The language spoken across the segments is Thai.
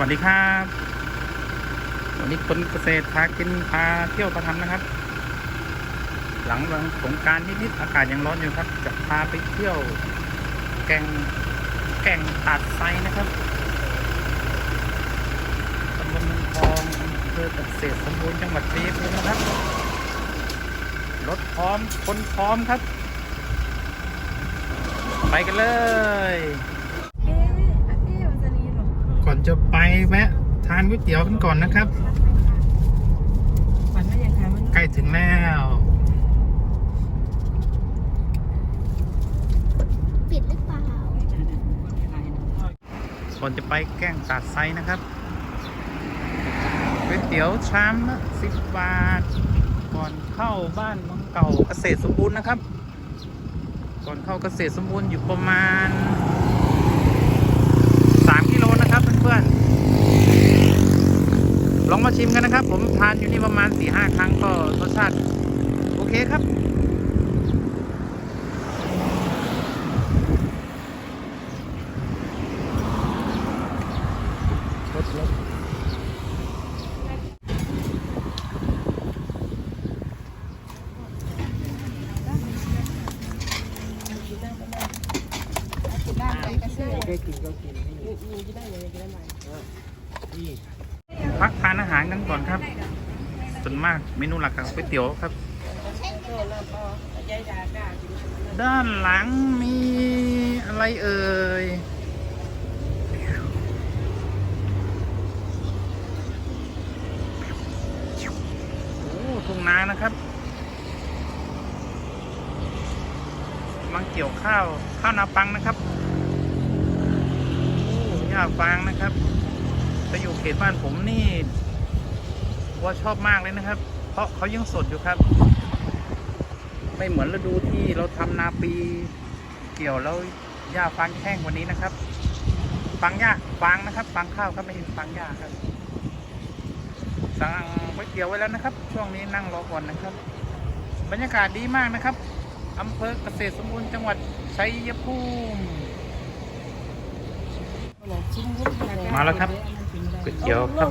วัสดีครับ วันนี้คนเกษตรพากินพาเที่ยวพาทำนะครับ หลังวันสงการนิดๆอากาศยังร้อนอยู่ครับ จะพาไปเที่ยว แก่งแก่งตัดไซนะครับตำบลเมืองทองอำเภอเกษตรสมบูรณ์จังหวัดชัยภูมินะครับรถพร้อมคนพร้อมครับ ไปกันเลย เอ๊ะเอ๊ะมันจะรีหรอ ก่อนจะไปแวะทานก๋วยเตี๋ยวกันก่อนนะครับฝันว่าอย่างไรมันใกล้ถึงแล้วปิดหรือเปล่าก่อนจะไปแกล้งตัดไซนะครับก๋วยเตี๋ยวชามละสิบบาท ก่อนเข้าบ้านเมืองเก่าเกษตรสมบูรณ์นะครับ ก่อนเข้าเกษตรสมบูรณ์อยู่ประมาณสามกิโลนะครับเพื่อนๆลองมา ชิมกันนะครับ ผมทานอยู่นี่ประมาณสี่ห้าครั้งก็รสชาติ โอเคครับพักทานอาหาร กันก่อนครับ ส่วนมากเมนูหลักกับก๋วยเตี๋ยวครับ ด้านหลังมีอะไรเอ่ยโอ้ทุ่งนานะครับกำลังเกี่ยวข้าวข้าวนาปังนะครับโอ้หญ้าฟางนะครับจะอยู่เขตบ้านผมนี่ ว่าชอบมากเลยนะครับ เพราะเขายังสดอยู่ครับ ไม่เหมือนฤดูที่เราทำนาปี เกี่ยวแล้วหญ้าฟางแห้งวันนี้นะครับฟางหญ้าฟางนะครับฟางข้าวครับไม่ใช่ฟางหญ้าครับ สั่งก๋วยเตี๋ยวไว้แล้วนะครับ ช่วงนี้นั่งรอก่อนนะครับ บรรยากาศดีมากนะครับอำเภอเกษตรสมบูรณ์จังหวัดชัยภูมิมาแล้วครับ วยเตี๋ยวครับ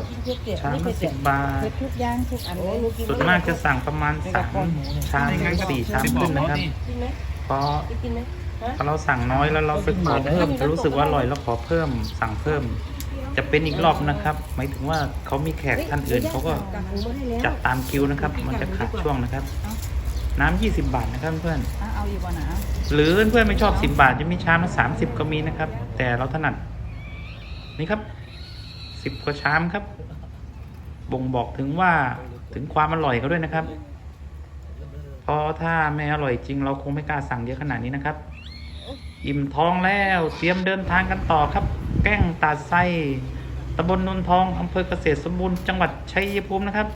ชามละสิบบาท ทุกอย่างทุกอันเลยส่วนมากจะสั่งประมาณสามชามสี่ชามขึ้นนะครับเพราะพอเราสั่งน้อยแล้วเราไปขอเพิ่มจะรู้สึกว่าอร่อยแล้วขอเพิ่ม สั่งเพิ่ม จะเป็นอีกรอบนะครับ หมายถึงว่าเขามีแขกท่านอื่นเขาก็จัดตามคิวนะครับ มันจะขาดช่วงนะครับ น้ำยี่สิบบาทนะครับเพื่อนเอาอยู่บ่นะหรือเพื่อนๆไม่ชอบสิบบาทจะมีชามละสามสิบก็มีนะครับ แต่เราถนัดนี่ครับ สิบกว่าชามครับ บ่งบอกถึงว่าถึงความอร่อยเขาด้วยนะครับ เพราะถ้าไม่อร่อยจริงเราคงไม่กล้าสั่งเยอะขนาดนี้นะครับ อิ่มท้องแล้วเตรียมเดินทางกันต่อครับ แก้งตาไส้ตำบลนนทองอำเภอเกษตรสมบูรณ์จังหวัดชัยภูมินะครับ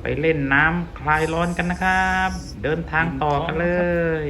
ไปเล่นน้ำคลายร้อนกันนะครับ เดินทางต่อกันเลย